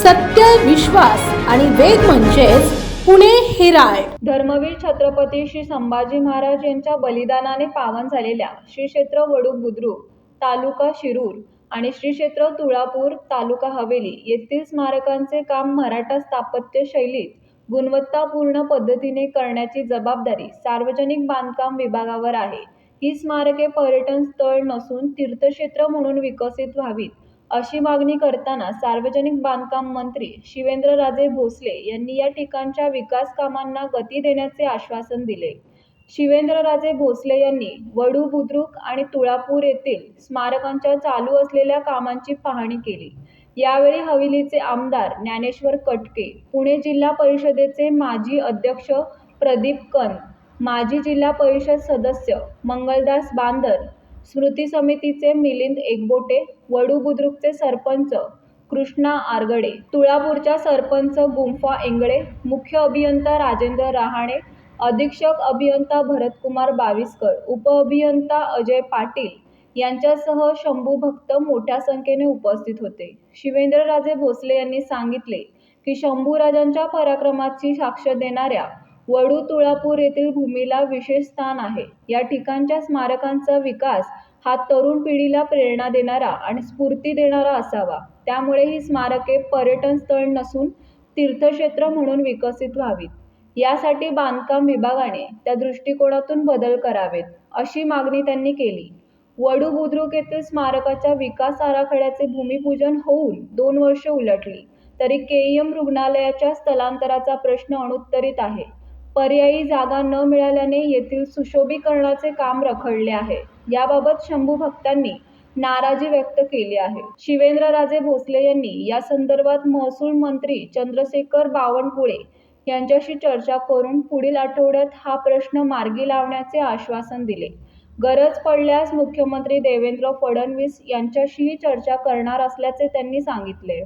सत्य विश्वास आणि वेद म्हणजेच पुणे हिराळ धर्मवीर छत्रपती श्री संभाजी महाराज यांच्या बलिदानाने पावन झालेल्या श्री क्षेत्र वडू बुद्रुक तालुका शिरूर आणि श्री क्षेत्र तुळापूर तालुका हवेली येथील स्मारकांचे काम मराठा स्थापत्य शैलीत गुणवत्तापूर्ण पद्धतीने करण्याची जबाबदारी सार्वजनिक बांधकाम विभागावर आहे. ही स्मारके पर्यटन स्थळ नसून तीर्थक्षेत्र म्हणून विकसित व्हावीत. अशी मागणी करताना सार्वजनिक बांधकाम मंत्री शिवेंद्रराजे भोसले यांनी या ठिकाणच्या विकास कामांना गती देण्याचे आश्वासन दिले. शिवेंद्रराजे भोसले यांनी वडू बुद्रुक आणि तुळापूर येथील स्मारकांच्या चालू असलेल्या कामांची पाहणी केली. यावेळी हवेलीचे आमदार ज्ञानेश्वर कटके पुणे जिल्हा परिषदेचे माजी अध्यक्ष प्रदीप कन माजी जिल्हा परिषद सदस्य मंगलदास बांदर स्मृती समितीचे मिलिंद एकबोटे वडू बुद्रुकचे सरपंच कृष्णा आरगडे तुळापूरच्या सरपंच गुंफा एंगळे मुख्य अभियंता राजेंद्र रहाणे अधीक्षक अभियंता भरतकुमार बाविस्कर उपअभियंता अजय पाटील यांच्यासह शंभू भक्त मोठ्या संख्येने उपस्थित होते. शिवेंद्रराजे भोसले यांनी सांगितले की शंभूराजांच्या पराक्रमाची साक्ष देणाऱ्या वडू तुळापूर येथील भूमीला विशेष स्थान आहे. या ठिकाणच्या स्मारकांचा विकास हा तरुण पिढीला प्रेरणा देणारा आणि स्फूर्ती देणारा असावा. त्यामुळे ही स्मारके पर्यटन स्थळ नसून तीर्थक्षेत्र म्हणून विकसित व्हावीत. यासाठी बांधकाम विभागाने त्या दृष्टिकोनातून बदल करावेत अशी मागणी त्यांनी केली. वडू बुद्रुक येथील स्मारकाच्या विकास आराखड्याचे भूमिपूजन होऊन दोन वर्ष उलटली. तरी केईएम रुग्णालयाच्या स्थलांतराचा प्रश्न अनुत्तरित आहे. पर्यायी जागा न मिळाल्याने येथील सुशोभीकरणाचे काम रखडले आहे. याबाबत शंभू भक्तांनी नाराजी व्यक्त केली आहे. शिवेंद्रराजे भोसले यांनी या संदर्भात महसूल मंत्री चंद्रशेखर बावनकुळे यांच्याशी चर्चा करून पुढील आठवड्यात हा प्रश्न मार्गी लावण्याचे आश्वासन दिले. गरज पडल्यास मुख्यमंत्री देवेंद्र फडणवीस यांच्याशीही चर्चा करणार असल्याचे त्यांनी सांगितले.